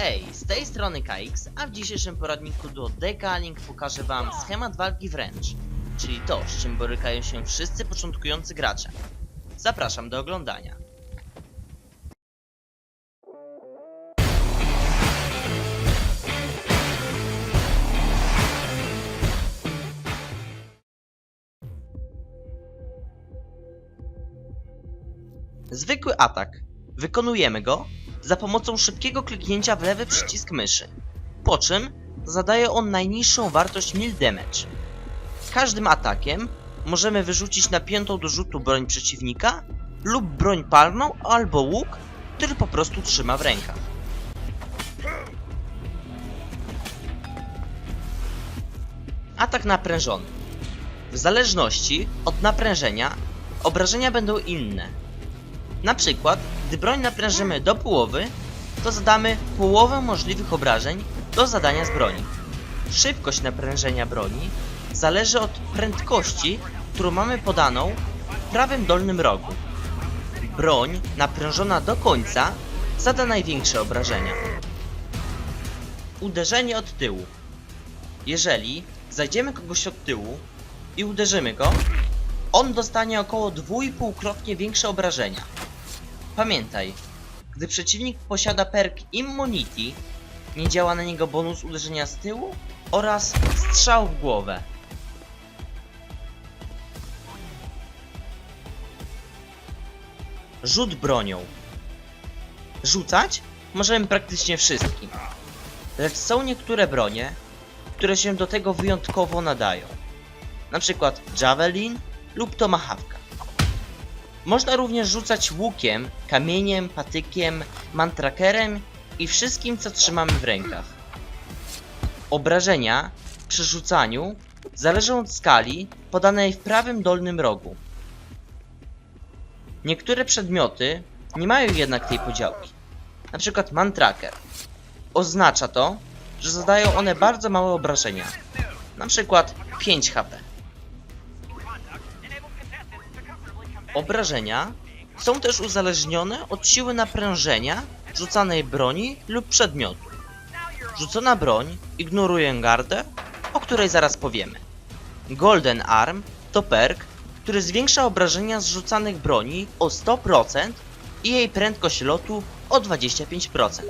Hej, z tej strony KX, a w dzisiejszym poradniku do Decaling pokażę wam schemat walki wręcz, czyli to, z czym borykają się wszyscy początkujący gracze. Zapraszam do oglądania. Zwykły atak. Wykonujemy go za pomocą szybkiego kliknięcia w lewy przycisk myszy, po czym zadaje on najniższą wartość mil damage. Każdym atakiem możemy wyrzucić napiętą do rzutu broń przeciwnika lub broń palną albo łuk, który po prostu trzyma w rękach. Atak naprężony. W zależności od naprężenia obrażenia będą inne. Na przykład, gdy broń naprężymy do połowy, to zadamy połowę możliwych obrażeń do zadania z broni. Szybkość naprężenia broni zależy od prędkości, którą mamy podaną w prawym dolnym rogu. Broń naprężona do końca zada największe obrażenia. Uderzenie od tyłu. Jeżeli zajdziemy kogoś od tyłu i uderzymy go, on dostanie około 2,5-krotnie większe obrażenia. Pamiętaj, gdy przeciwnik posiada perk Immunity, nie działa na niego bonus uderzenia z tyłu oraz strzał w głowę. Rzut bronią. Rzucać możemy praktycznie wszystkim, lecz są niektóre bronie, które się do tego wyjątkowo nadają. Na przykład Javelin lub Tomahawka. Można również rzucać łukiem, kamieniem, patykiem, mantrakerem i wszystkim co trzymamy w rękach. Obrażenia przy rzucaniu zależą od skali podanej w prawym dolnym rogu. Niektóre przedmioty nie mają jednak tej podziałki. Na przykład mantraker. Oznacza to, że zadają one bardzo małe obrażenia. Na przykład 5 HP. Obrażenia są też uzależnione od siły naprężenia rzucanej broni lub przedmiotu. Rzucona broń ignoruje gardę, o której zaraz powiemy. Golden Arm to perk, który zwiększa obrażenia z rzucanych broni o 100% i jej prędkość lotu o 25%,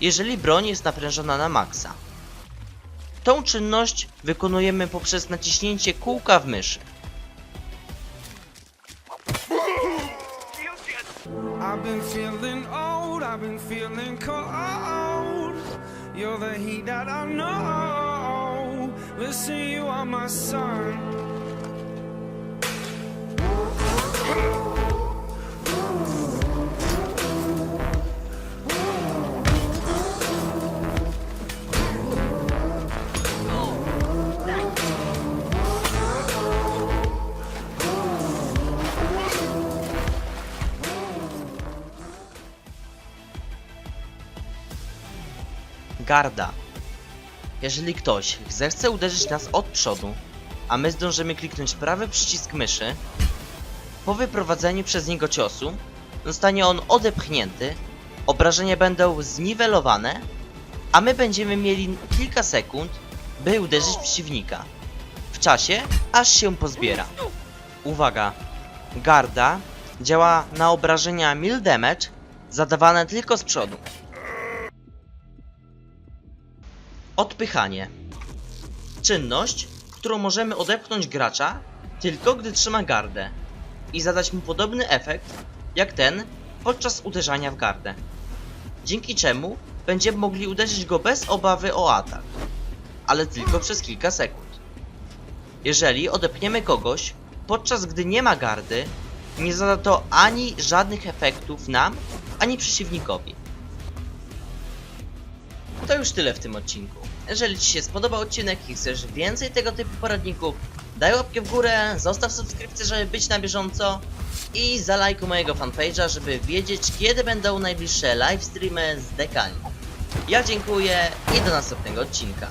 jeżeli broń jest naprężona na maksa. Tą czynność wykonujemy poprzez naciśnięcie kółka w myszy. I've been feeling old, I've been feeling cold. You're the heat that I know. Listen, you are my sun. Garda. Jeżeli ktoś zechce uderzyć nas od przodu, a my zdążymy kliknąć prawy przycisk myszy, po wyprowadzeniu przez niego ciosu zostanie on odepchnięty, obrażenia będą zniwelowane, a my będziemy mieli kilka sekund, by uderzyć przeciwnika. W czasie, aż się pozbiera. Uwaga! Garda działa na obrażenia mil damage zadawane tylko z przodu. Odpychanie. Czynność, którą możemy odepchnąć gracza tylko gdy trzyma gardę i zadać mu podobny efekt jak ten podczas uderzania w gardę. Dzięki czemu będziemy mogli uderzyć go bez obawy o atak, ale tylko przez kilka sekund. Jeżeli odepniemy kogoś podczas gdy nie ma gardy, nie zada to ani żadnych efektów nam, ani przeciwnikowi. To już tyle w tym odcinku. Jeżeli Ci się spodobał odcinek i chcesz więcej tego typu poradników, daj łapkę w górę, zostaw subskrypcję, żeby być na bieżąco i zalajkuj mojego fanpage'a, żeby wiedzieć kiedy będą najbliższe live streamy z dekani. Ja dziękuję i do następnego odcinka.